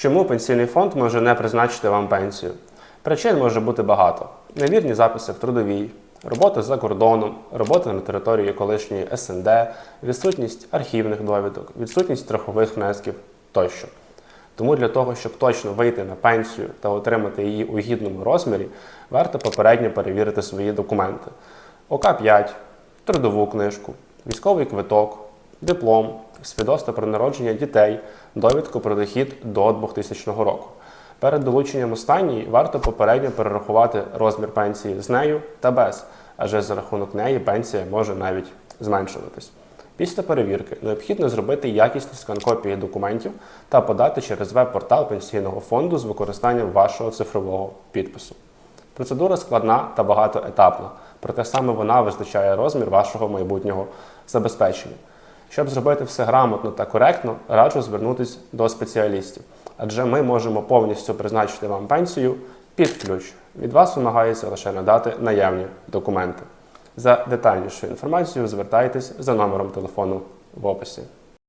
Чому пенсійний фонд може не призначити вам пенсію? Причин може бути багато: невірні записи в трудовій, робота за кордоном, робота на території колишньої СНД, відсутність архівних довідок, відсутність страхових внесків тощо. Тому для того, щоб точно вийти на пенсію та отримати її у гідному розмірі, варто попередньо перевірити свої документи: ОК-5, трудову книжку, військовий квиток, диплом, свідоцтво про народження дітей, довідку про дохід до 2000 року. Перед долученням останньої варто попередньо перерахувати розмір пенсії з нею та без, адже за рахунок неї пенсія може навіть зменшуватись. Після перевірки необхідно зробити якісні скан-копії документів та подати через веб-портал пенсійного фонду з використанням вашого цифрового підпису. Процедура складна та багатоетапна, проте саме вона визначає розмір вашого майбутнього забезпечення. Щоб зробити все грамотно та коректно, раджу звернутися до спеціалістів, адже ми можемо повністю призначити вам пенсію під ключ. Від вас вимагається лише надати наявні документи. За детальнішою інформацією звертайтесь за номером телефону в описі.